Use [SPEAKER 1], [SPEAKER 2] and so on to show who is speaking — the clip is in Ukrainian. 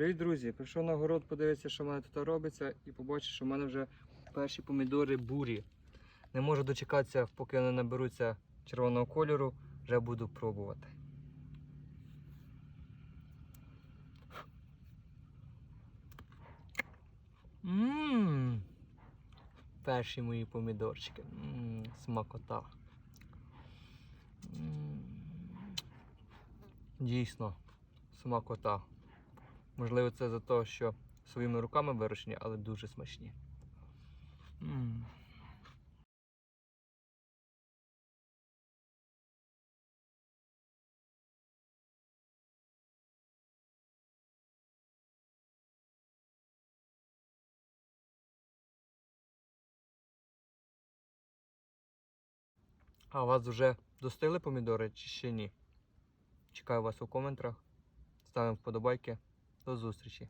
[SPEAKER 1] Привіт, друзі! Прийшов на город, подивитися, що в мене тут робиться, і побачив, що в мене вже перші помідори бурі. Не можу дочекатися, поки вони наберуться червоного кольору, вже буду пробувати. Ммм. Перші мої помідорчики. Ммм, смакота. Дійсно, смакота. Можливо, це за те, що своїми руками вирощені, але дуже смачні. М. А у вас вже достигли помідори чи ще ні? Чекаю вас у коментах. Ставимо вподобайки. До зустрічі!